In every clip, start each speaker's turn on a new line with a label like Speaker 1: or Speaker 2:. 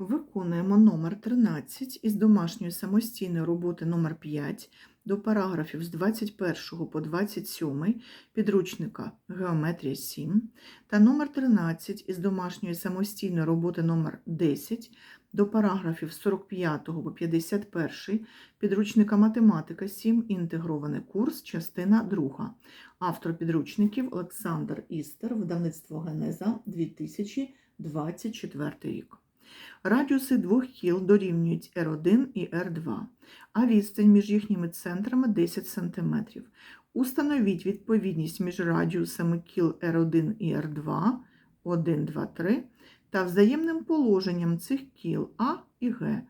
Speaker 1: Виконуємо номер 13 із домашньої самостійної роботи номер 5 до параграфів з 21 по 27 підручника Геометрія 7 та номер 13 із домашньої самостійної роботи номер 10 до параграфів з 45 по 51 підручника Математика 7 інтегрований курс, частина 2. Автор підручників Олександр Істер, видавництво Генеза 2024 рік. Радіуси двох кіл дорівнюють R1 і R2, а відстань між їхніми центрами 10 см. Установіть відповідність між радіусами кіл R1 і R2, 1, 2, 3, та взаємним положенням цих кіл А і Г.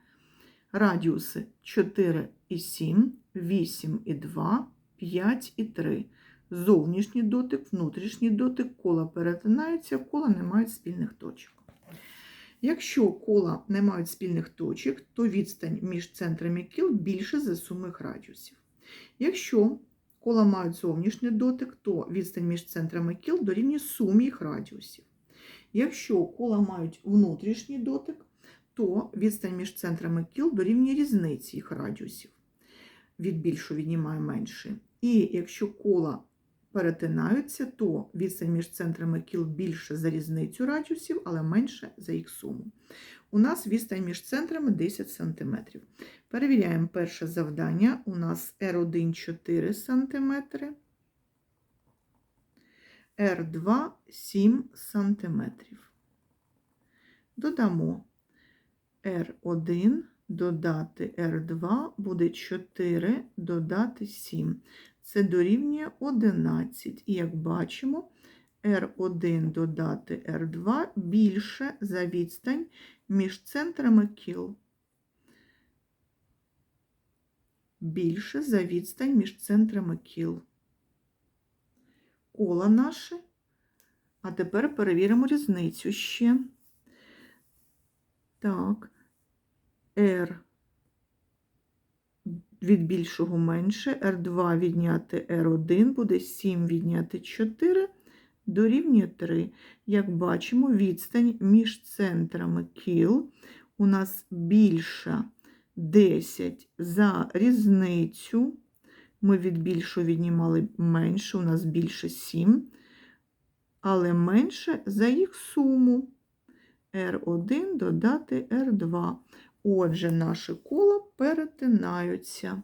Speaker 1: Радіуси 4 і 7, 8 і 2, 5 і 3. Зовнішній дотик, внутрішній дотик, кола перетинаються, кола не мають спільних точок. Якщо кола не мають спільних точок, то відстань між центрами кіл більше за суму їх радіусів. Якщо кола мають зовнішній дотик, то відстань між центрами кіл дорівнює сумі їх радіусів. Якщо кола мають внутрішній дотик, то відстань між центрами кіл дорівнює різниці їх радіусів. Від більшого віднімає менше. І якщо кола перетинаються, то відстань між центрами кіл більше за різницю радіусів, але менше за їх суму. У нас відстань між центрами 10 см. Перевіряємо перше завдання. У нас R1 4 см, R2 7 см. Додамо R1 додати R2 буде 4 додати 7. Це дорівнює 11. І як бачимо, R1 додати R2 більше за відстань між центрами кіл. Більше за відстань між центрами кіл. Кола наше. А тепер перевіримо різницю ще. Так, R від більшого менше, R2 відняти R1 буде 7 відняти 4 дорівнює 3. Як бачимо, відстань між центрами кіл у нас більша 10 за різницю. Ми від більшого віднімали менше, у нас більше 7, але менше за їх суму. R1 додати R2. Отже, наші кола перетинаються.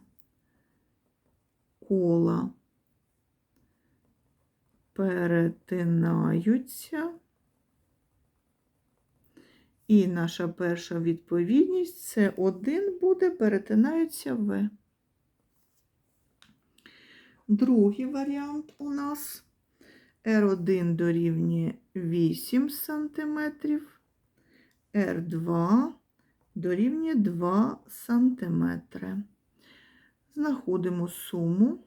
Speaker 1: Кола перетинаються. І наша перша відповідність це 1 буде, перетинаються В. Другий варіант у нас R1 дорівнює 8 см, R2 дорівнює 2 см. Знаходимо суму.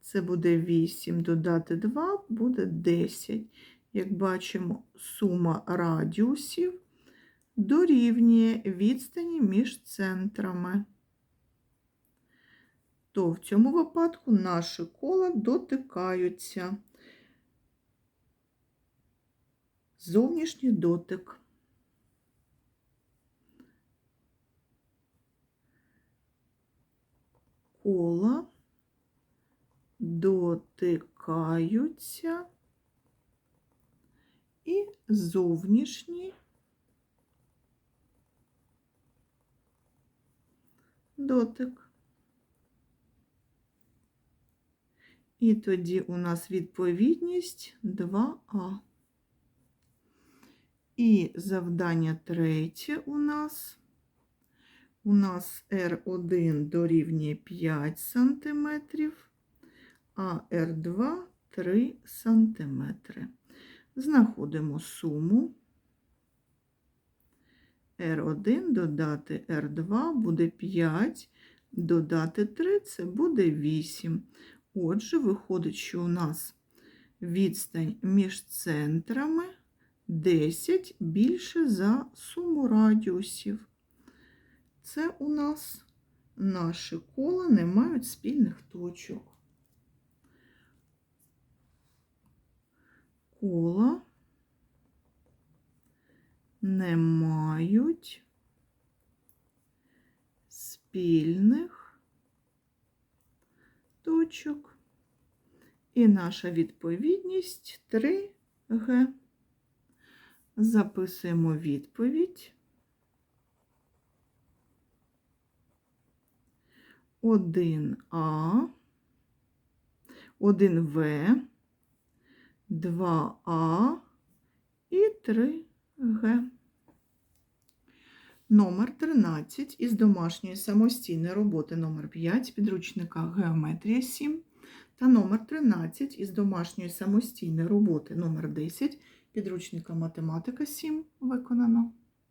Speaker 1: Це буде 8 додати 2, буде 10. Як бачимо, сума радіусів дорівнює відстані між центрами. То в цьому випадку наші кола дотикаються. Зовнішній дотик. Кола дотикаються і зовнішній дотик. І тоді у нас відповідність 2А. І завдання третє у нас. У нас R1 дорівнює 5 см, а R2 3 см. Знаходимо суму. R1 додати R2 буде 5, додати 3 це буде 8. Отже, виходить, що у нас відстань між центрами 10 більше за суму радіусів. Це у нас наші кола не мають спільних точок. Кола не мають спільних точок. І наша відповідність 3Г. Записуємо відповідь. 1А, 1В, 2А і 3Г. Номер 13 із домашньої самостійної роботи номер 5 підручника Геометрія 7 та номер 13 із домашньої самостійної роботи номер 10 підручника Математика 7 виконано.